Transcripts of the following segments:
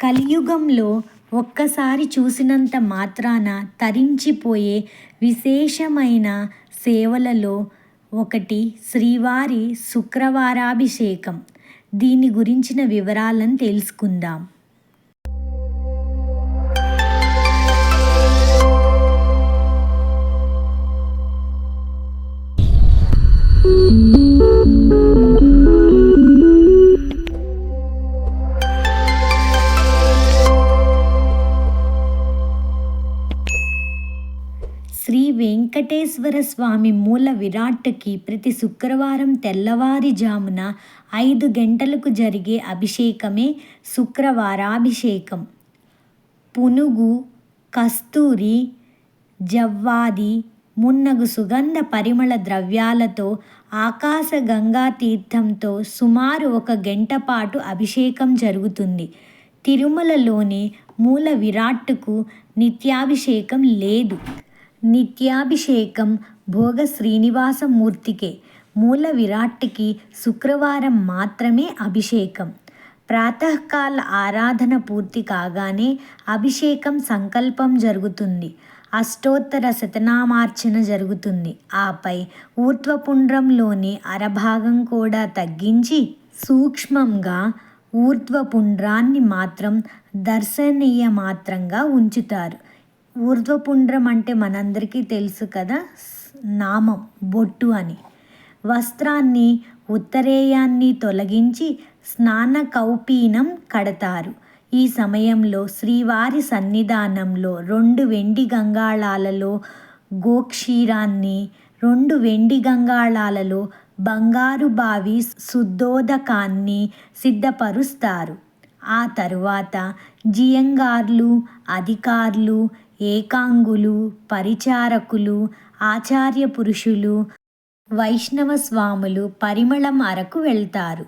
కలియుగంలో ఒక్కసారి చూసినంత మాత్రాన తరించిపోయే విశేషమైన సేవలలో ఒకటి శ్రీవారి శుక్రవారాభిషేకం. దీని గురించిన వివరాలను తెలుసుకుందాం. శ్రీ వెంకటేశ్వర స్వామి మూల విరాట్కి ప్రతి శుక్రవారం తెల్లవారిజామున ఐదు గంటలకు జరిగే అభిషేకమే శుక్రవారాభిషేకం. పునుగు కస్తూరి జవ్వాది మున్నగు సుగంధ పరిమళ ద్రవ్యాలతో ఆకాశ గంగా తీర్థంతో సుమారు ఒక గంట పాటు అభిషేకం జరుగుతుంది. తిరుమలలోని మూల విరాట్కు నిత్యాభిషేకం లేదు. నిత్యాభిషేకం భోగ శ్రీనివాసమూర్తికే మూల విరాట్కి శుక్రవారం మాత్రమే అభిషేకం ప్రాతకాల ఆరాధన పూర్తి కాగానే అభిషేకం సంకల్పం జరుగుతుంది అష్టోత్తర శతనామార్చన జరుగుతుంది ఆపై ఊర్ధ్వపుండ్రంలోని అరభాగం కూడా తగ్గించి సూక్ష్మంగా ఊర్ధ్వపుండ్రాన్ని మాత్రం దర్శనీయ మాత్రంగా ఉంచుతారు ఊర్ధ్వపుండ్రం అంటే మనందరికీ తెలుసు కదా? నామం బొట్టు అని. వస్త్రాన్ని ఉత్తరేయాన్ని తొలగించి స్నాన కౌపీనం కడతారు. ఈ సమయంలో శ్రీవారి సన్నిధానంలో రెండు వెండి గంగాళాలలో గోక్షీరాన్ని రెండు వెండి గంగాళాలలో బంగారు బావి శుద్ధోదకాన్ని సిద్ధపరుస్తారు. ఆ తరువాత జియంగార్లు అధికారులు ఏకాంగులు పరిచారకులు ఆచార్య పురుషులు వైష్ణవ స్వాములు పరిమళం అరకు వెళ్తారు.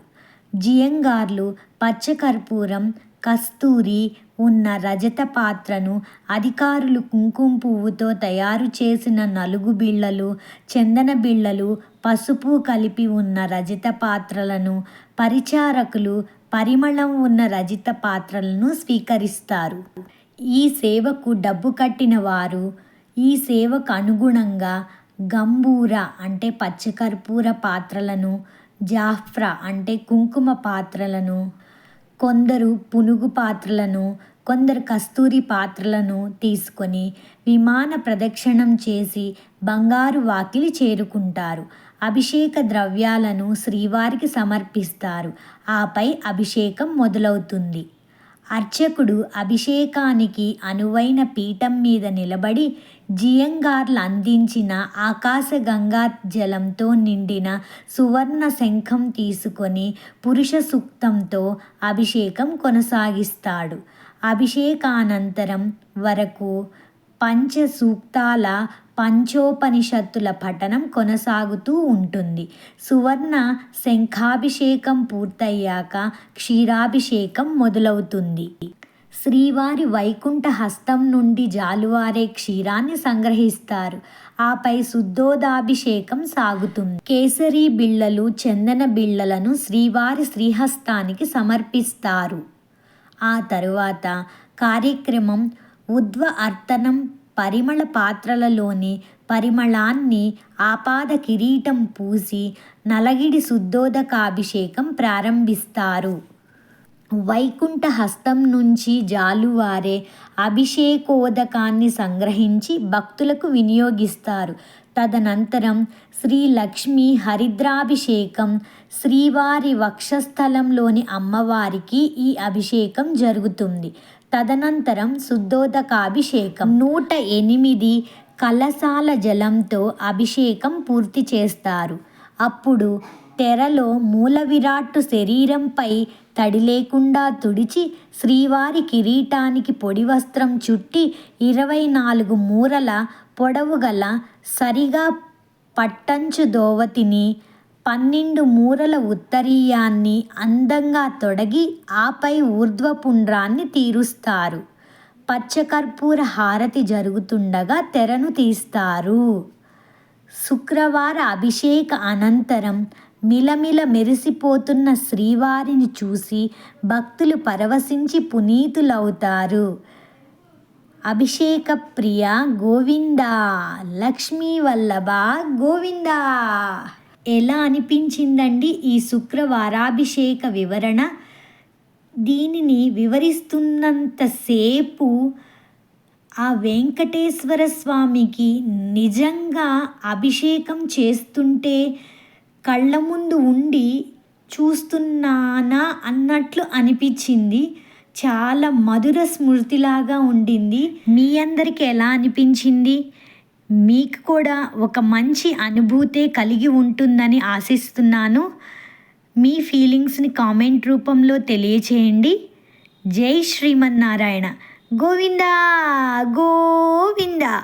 జియంగార్లు పచ్చకర్పూరం కస్తూరి ఉన్న రజత పాత్రను అధికారులు కుంకుమ పువ్వుతో తయారు చేసిన నలుగు బిళ్ళలు చందన బిళ్ళలు పసుపు కలిపి ఉన్న రజత పాత్రలను పరిచారకులు పరిమళం ఉన్న రజిత పాత్రలను స్వీకరిస్తారు. ఈ సేవకు డబ్బు కట్టిన వారు ఈ సేవకు అనుగుణంగా గంబూర అంటే పచ్చకర్పూర పాత్రలను జాఫ్రా అంటే కుంకుమ పాత్రలను కొందరు పునుగు పాత్రలను కొందరు కస్తూరి పాత్రలను తీసుకొని విమాన ప్రదక్షిణం చేసి బంగారు వాకిలి చేరుకుంటారు. అభిషేక ద్రవ్యాలను శ్రీవారికి సమర్పిస్తారు. ఆపై అభిషేకం మొదలవుతుంది. అర్చకుడు అభిషేకానికి అనువైన పీఠం మీద నిలబడి జియంగార్లు అందించిన ఆకాశగంగా జలంతో నిండిన సువర్ణ శంఖం తీసుకొని పురుష సూక్తంతో అభిషేకం కొనసాగిస్తాడు. అభిషేకానంతరం వరకు పంచ సూక్తాల పంచోపనిషత్తుల పఠనం కొనసాగుతూ ఉంటుంది. సువర్ణ శంఖాభిషేకం పూర్తయ్యాక క్షీరాభిషేకం మొదలవుతుంది. శ్రీవారి వైకుంఠ హస్తం నుండి జాలువారే క్షీరాన్ని సంగ్రహిస్తారు. ఆపై శుద్ధోదాభిషేకం సాగుతుంది. కేసరి బిళ్ళలు చందన బిళ్ళలను శ్రీవారి శ్రీహస్తానికి సమర్పిస్తారు. ఆ తరువాత కార్యక్రమం ఉద్వ అర్తనం పరిమళ పాత్రలలోని పరిమళాన్ని ఆపాద కిరీటం పూసి నలగిడి శుద్ధోదకాభిషేకం ప్రారంభిస్తారు. వైకుంఠ హస్తం నుంచి జాలువారే అభిషేకోదకాన్ని సంగ్రహించి భక్తులకు వినియోగిస్తారు. తదనంతరం శ్రీ లక్ష్మీ హరిద్రాభిషేకం శ్రీవారి వక్షస్థలంలోని అమ్మవారికి ఈ అభిషేకం జరుగుతుంది. తదనంతరం శుద్ధోదకాభిషేకం. నూట ఎనిమిది కలసాల జలంతో అభిషేకం పూర్తి చేస్తారు. అప్పుడు తెరలో మూల విరాట్టు శరీరంపై తడి లేకుండా తుడిచి శ్రీవారి కిరీటానికి పొడి వస్త్రం చుట్టి ఇరవై నాలుగు మూరల పొడవు గల సరిగా పట్టంచు దోవతిని పన్నెండు మూరల ఉత్తరీయాన్ని అందంగా తొడగి ఆపై ఊర్ధ్వపుండ్రాన్ని తీరుస్తారు. పచ్చకర్పూర హారతి జరుగుతుండగా తెరను తీస్తారు. శుక్రవార అభిషేక అనంతరం మిలమిల మెరిసిపోతున్న శ్రీవారిని చూసి భక్తులు పరవశించి పునీతులవుతారు. అభిషేక ప్రియ గోవింద లక్ష్మీ వల్లభ గోవిందా! ఎలా అనిపించిందండి ఈ శుక్రవారాభిషేక వివరణ? దీనిని వివరిస్తున్నంతసేపు ఆ వెంకటేశ్వర స్వామికి నిజంగా అభిషేకం చేస్తుంటే కళ్ళ ముందు ఉండి చూస్తున్నానా అన్నట్లు అనిపించింది. చాలా మధుర స్మృతిలాగా ఉండింది. మీ అందరికి ఎలా అనిపించింది? మీకు కూడా ఒక మంచి అనుభూతే కలిగి ఉంటుందని ఆశిస్తున్నాను. మీ ఫీలింగ్స్ని కామెంట్ రూపంలో తెలియచేయండి. జై శ్రీమన్నారాయణ. గోవిందా గోవిందా.